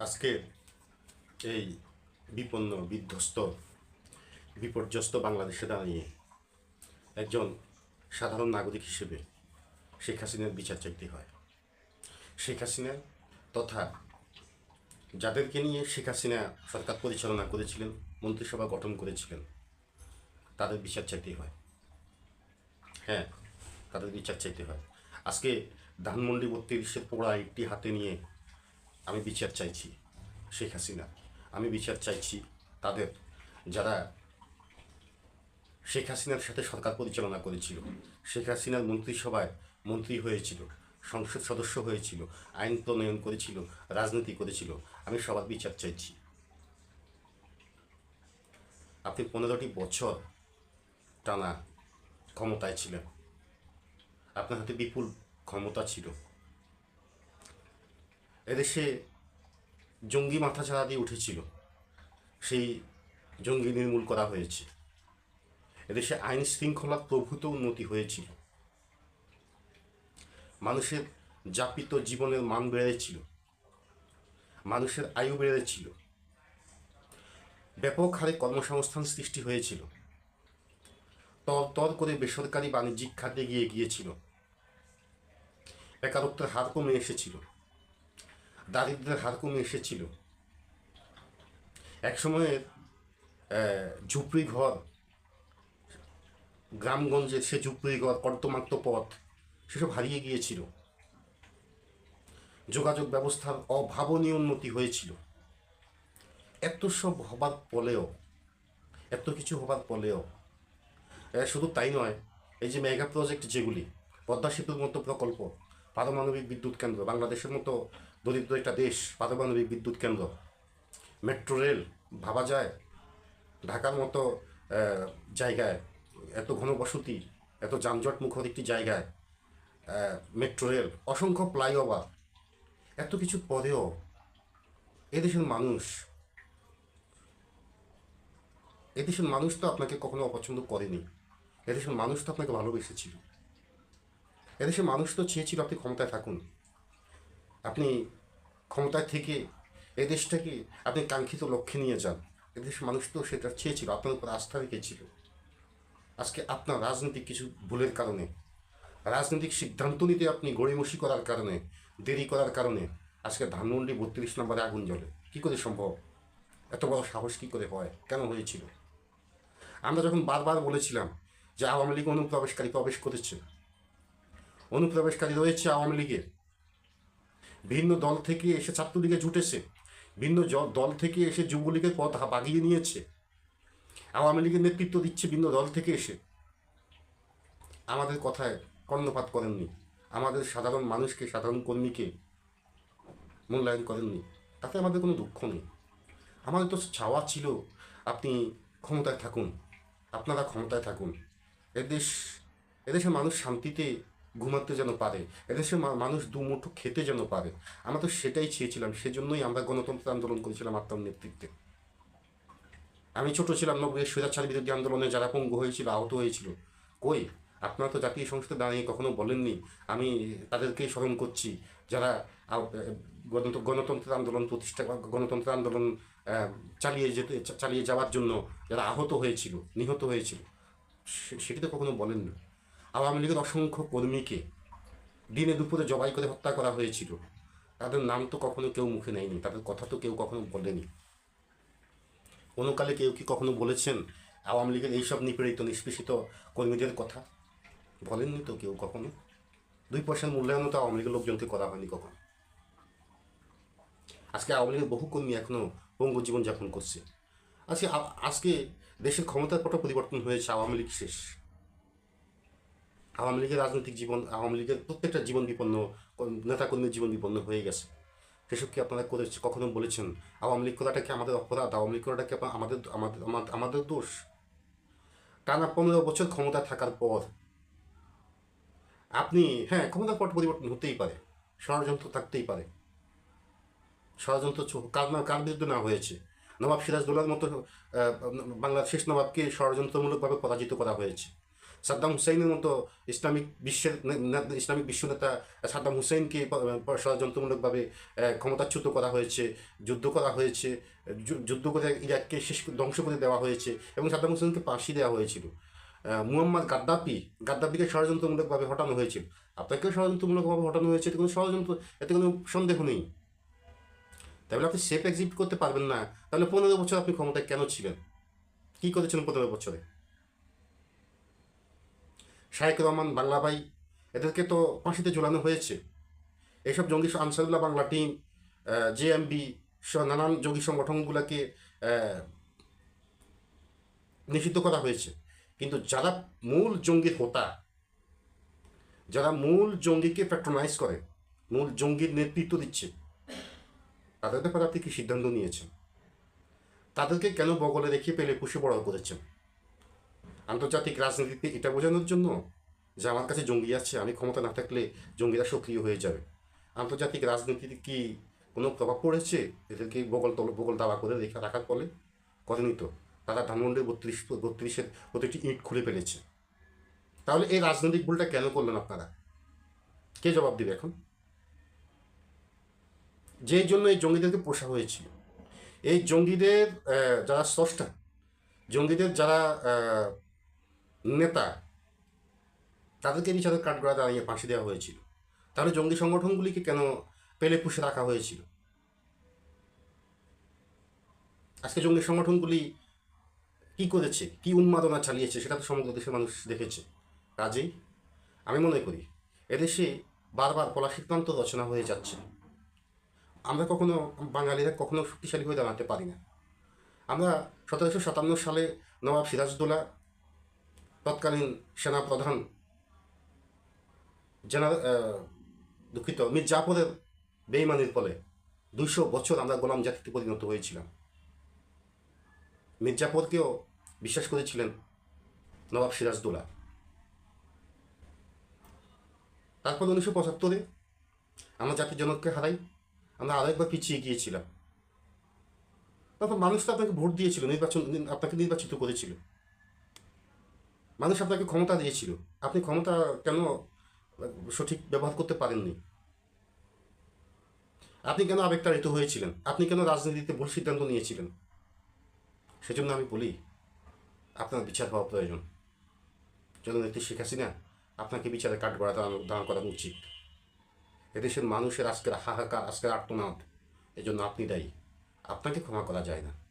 আজকে এই বিপন্ন বিধ্বস্ত, বিপর্যস্ত বাংলাদেশে দাঁড়িয়ে একজন সাধারণ নাগরিক হিসেবে শেখ হাসিনার বিচার চাইতে হয়। শেখ হাসিনা তথা যাদেরকে নিয়ে শেখ হাসিনা সরকার পরিচালনা করেছিলেন, মন্ত্রিসভা গঠন করেছিলেন, তাদের বিচার চাইতে হয়। হ্যাঁ তাদের বিচার চাইতে হয়। আজকে ধানমন্ডি বত্রিশের পোড়া একটি হাতে নিয়ে আমি বিচার চাইছি, শেখ হাসিনা। আমি বিচার চাইছি তাদের যারা শেখ হাসিনার সাথে সরকার পরিচালনা করেছিল, শেখ হাসিনার মন্ত্রিসভায় মন্ত্রী হয়েছিল, সংসদ সদস্য হয়েছিল, আইন প্রণয়ন করেছিল, রাজনীতি করেছিল, আমি সবার বিচার চাইছি। আপনি পনেরোটি বছর টানা ক্ষমতায় ছিলেন। আপনার হাতে বিপুল ক্ষমতা ছিল। এদেশে জঙ্গি মাথা ছাড়া দিয়ে উঠেছিল। সেই জঙ্গি নির্মূল করা হয়েছে। এদেশে আইন শৃঙ্খলা প্রভূত উন্নতি হয়েছিল। মানুষের যাপিত জীবনের মান বেড়েছিল। মানুষের আয়ু বেড়েছিল। ব্যাপক হারে কর্মসংস্থান সৃষ্টি হয়েছিল। তর তর করে বেসরকারি বাণিজ্যিক খাতে গিয়ে গিয়েছিল। বেকারত্বের হার কমে এসেছিল। দারিদ্রের হার কমে এসেছিল। এক সময়ের ঝুপড়ি ঘর গ্রামগঞ্জের সে ঝুপড়ি ঘর কর্তমাক্ত পথ, সেসব হারিয়ে গিয়েছিল। যোগাযোগ ব্যবস্থার অভাবনীয় উন্নতি হয়েছিল। এত সব হবার পরেও এত কিছু হবার পরেও শুধু তাই নয়, এই যে মেগা প্রজেক্ট যেগুলি, পদ্মা সেতুর মতো প্রকল্প পারমাণবিক বিদ্যুৎ কেন্দ্র, বাংলাদেশের মতো দরিদ্র একটা দেশ পারমাণবিক বিদ্যুৎ কেন্দ্র। মেট্রো রেল, ভাবা যায়, ঢাকার মতো জায়গায়, এত ঘনবসতি এত যানজট মুখর একটি জায়গায় মেট্রো রেল, অসংখ্য ফ্লাইওভার, এত কিছু পরেও এদেশের মানুষ এদেশের মানুষ তো আপনাকে কখনো অপছন্দ করেনি। এদেশের মানুষ তো আপনাকে ভালোবেসেছিল। এদেশের মানুষ তো চেয়েছিল আপনি ক্ষমতায় থাকুন। আপনি ক্ষমতায় থেকে এদেশটাকে আপনি কাঙ্ক্ষিত লক্ষ্যে নিয়ে যান। এদেশের মানুষ তো সেটা চেয়েছিল, আপনার উপর আস্থা রেখেছিল। আজকে আপনার রাজনৈতিক কিছু ভুলের কারণে, রাজনৈতিক সিদ্ধান্ত নিতে আপনি গড়িমসি করার কারণে, দেরি করার কারণে আজকে ধানমন্ডি বত্রিশ নম্বরে আগুন জ্বলে। কী করে সম্ভব? এত বড় সাহস কী করে হয়? কেন হয়েছিল? আমরা যখন বারবার বলেছিলাম যে আওয়ামী লীগ অনুপ্রবেশকারী প্রবেশ করেছে অনুপ্রবেশকারী রয়েছে আওয়ামী লীগের। ভিন্ন দল থেকে এসে ছাত্রলীগে জুটেছে ভিন্ন দল থেকে এসে যুবলীগের পথ বাগিয়ে নিয়েছে। আওয়ামী লীগের নেতৃত্ব দিচ্ছে ভিন্ন দল থেকে এসে। আমাদের কথায় কর্ণপাত করেননি। আমাদের সাধারণ মানুষকে, সাধারণ কর্মীকে মূল্যায়ন করেননি। তাতে আমাদের কোনো দুঃখ নেই। আমাদের তো চাওয়া ছিল আপনি ক্ষমতায় থাকুন। আপনারা ক্ষমতায় থাকুন। এদেশ এদেশের মানুষ শান্তিতে ঘুমাতে যেন পারে। এদেশের মানুষ দুমুঠো খেতে যেন পারে। আমরা তো সেটাই চেয়েছিলাম, সেজন্যই আমরা গণতন্ত্র আন্দোলন করেছিলাম আত্মার নেতৃত্বে। আমি ছোট ছিলাম, নব্বই স্বৈরাচার বিরোধী আন্দোলনে যারা পঙ্গ হয়েছিল, আহত হয়েছিল। কই? আপনারা তো জাতীয় সংসদে দাঁড়িয়ে কখনো বলেননি, আমি তাদেরকেই স্মরণ করছি, যারা গণতন্ত্র আন্দোলন প্রতিষ্ঠা গণতন্ত্র আন্দোলন চালিয়ে যেতে চালিয়ে যাওয়ার জন্য যারা আহত হয়েছিল, নিহত হয়েছিল সেটি তো কখনো বলেননি। আওয়ামী লীগের অসংখ্য কর্মীকে দিনে দুপুরে জবাই করে হত্যা করা হয়েছিল। তাদের নাম তো কখনো কেউ মুখে নেয়নি, তাদের কথা তো কেউ কখনো বলেনি। কোনো কালে কেউ কি কখনো বলেছেন আওয়ামী লীগের এইসব নিপীড়িত, নিষ্পেষিত কর্মীদের কথা? বলেননি তো কেউ কখনো? দুই পয়সার মূল্যায়নও তো আওয়ামী লীগের লোকজনকে করা হয়নি কখনো। আজকে আওয়ামী লীগের বহু কর্মী এখনও পঙ্গু জীবনযাপন করছে। আজকে আজকে দেশের ক্ষমতার পট পরিবর্তন হয়েছে, আওয়ামী লীগ শেষ। আওয়ামী লীগের রাজনৈতিক জীবন, আওয়ামী লীগের প্রত্যেকটা জীবন বিপন্ন, নেতাকর্মীর জীবন বিপন্ন হয়ে গেছে। সেসব কি আপনারা করেছে, কখনো বলেছেন? আওয়ামী লীগ করাটা কি আমাদের অপরাধ? আওয়ামী লীগ করাটা কি আমাদের আমাদের, আমাদের- দোষ? টানা পনেরো বছর ক্ষমতা থাকার পর আপনি হ্যাঁ ক্ষমতার পট পরিবর্তন হতেই পারে, ষড়যন্ত্র থাকতেই পারে। ষড়যন্ত্র কার না বিরুদ্ধে না হয়েছে? নবাব সিরাজদৌলার মতো বাংলার শেষ নবাবকে ষড়যন্ত্রমূলকভাবে পরাজিত করা হয়েছে। সাদ্দাম হুসাইনের মতো ইসলামিক বিশ্বের ইসলামিক বিশ্ব নেতা সাদ্দাম হুসাইনকে ষড়যন্ত্রমূলকভাবে ক্ষমতাচ্যুত করা হয়েছে, যুদ্ধ করা হয়েছে যুদ্ধ করে ইরাককে শেষ ধ্বংস করে দেওয়া হয়েছে এবং সাদ্দাম হুসেনকে ফাঁসি দেওয়া হয়েছিল। মুহাম্মদ গাদ্দাফি, গাদ্দাফিকে ষড়যন্ত্রমূলকভাবে হটানো হয়েছিল। আপনাকেও ষড়যন্ত্রমূলকভাবে হটানো হয়েছে, এতে কোনো ষড়যন্ত্র এতে কোনো সন্দেহ নেই। তাহলে আপনি সেফ এক্সিট করতে পারবেন না। তাহলে পনেরো বছর আপনি ক্ষমতায় কেন ছিলেন? কি করেছেন পনেরো বছরে? শাহেক রহমান, বাংলা ভাই, এদেরকে তো ফাঁসিতে ঝুলানো হয়েছে। এইসব জঙ্গি আনসারুল্লাহ বাংলা টিম জেএমবি নানান জঙ্গি সংগঠনগুলোকে নিষিদ্ধ করা হয়েছে। কিন্তু যারা মূল জঙ্গির হোতা, যারা মূল জঙ্গিকে প্যাট্রোনাইজ করে, মূল জঙ্গির নেতৃত্ব দিচ্ছে, তাদের ব্যাপারে আপনি কি সিদ্ধান্ত নিয়েছেন? তাদেরকে কেন বগলে রেখে পেলে পুষে বড় করেছেন? আন্তর্জাতিক রাজনীতিতে এটা বোঝানোর জন্য যে আমার কাছে জঙ্গি আছে, আমি ক্ষমতা না থাকলে জঙ্গিরা সক্রিয় হয়ে যাবে। আন্তর্জাতিক রাজনীতিতে কি কোনো প্রভাব পড়েছে? এদেরকে বগল তল, বগল দাবা করে রেখে রাখার ফলে? করেনি তো? তারা ধানমন্ডির বত্রিশ, বত্রিশের প্রতিটি ইট খুলে ফেলেছে। তাহলে এই রাজনৈতিক ভুলটা কেন করলেন আপনারা? কে জবাব দিবে এখন? যেই জন্য এই জঙ্গিদেরকে পোষা হয়েছিল। এই জঙ্গিদের যারা স্রষ্টা, জঙ্গিদের যারা নেতা, তাদেরকে বিচারের কাঠগড়া দাঁড়িয়ে ফাঁসি দেওয়া হয়েছিল। তাহলে জঙ্গি সংগঠনগুলিকে কেন পেলে পুষে রাখা হয়েছিল? আজকে জঙ্গি সংগঠনগুলি কি করেছে? কি উন্মাদনা চালিয়েছে? সেটা তো সমগ্র দেশের মানুষ দেখেছে। কাজেই আমি মনে করি, এদেশে বারবার পলাশিক্রান্ত রচনা হয়ে যাচ্ছে। আমরা কখনো বাঙালিরা কখনো শক্তিশালী হয়ে দাঁড়াতে পারি না। আমরা সতেরোশো সাতান্ন সালে নবাব সিরাজদৌলা তৎকালীন সেনাপ্রধান জেনারেল দুঃখিত, মীর জাফরের বেইমানির ফলে দুইশো বছর আমরা গোলাম জাতিতে পরিণত হয়েছিলাম। মীর জাফরকেও বিশ্বাস করেছিলেন নবাব সিরাজদৌলা। তারপর উনিশশো পঁচাত্তরে আমরা জাতির জনককে হারাই, আমরা আরেকবার পিছিয়ে গিয়েছিলাম। তারপর মানুষ তো আপনাকে ভোট দিয়েছিল, নির্বাচন, আপনাকে নির্বাচিত করেছিল। মানুষ আপনাকে ক্ষমতা দিয়েছিল। আপনি ক্ষমতা কেন, সঠিক ব্যবহার করতে পারেননি? আপনি কেন আবেগতাড়িত হয়েছিলেন? আপনি কেন রাজনীতিতে ভুল সিদ্ধান্ত নিয়েছিলেন? সেজন্য আমি বলি, আপনার বিচার হওয়া প্রয়োজন। জননেত্রী শেখ হাসিনা, আপনাকে বিচারে কাঠ গড়া দাঁড়ানো, দাঁড় করানো উচিত। এদেশের মানুষের আজকের হাহাকার, আজকের আর্তনাদ, এজন্য আপনি দায়ী। আপনাকে ক্ষমা করা যায় না।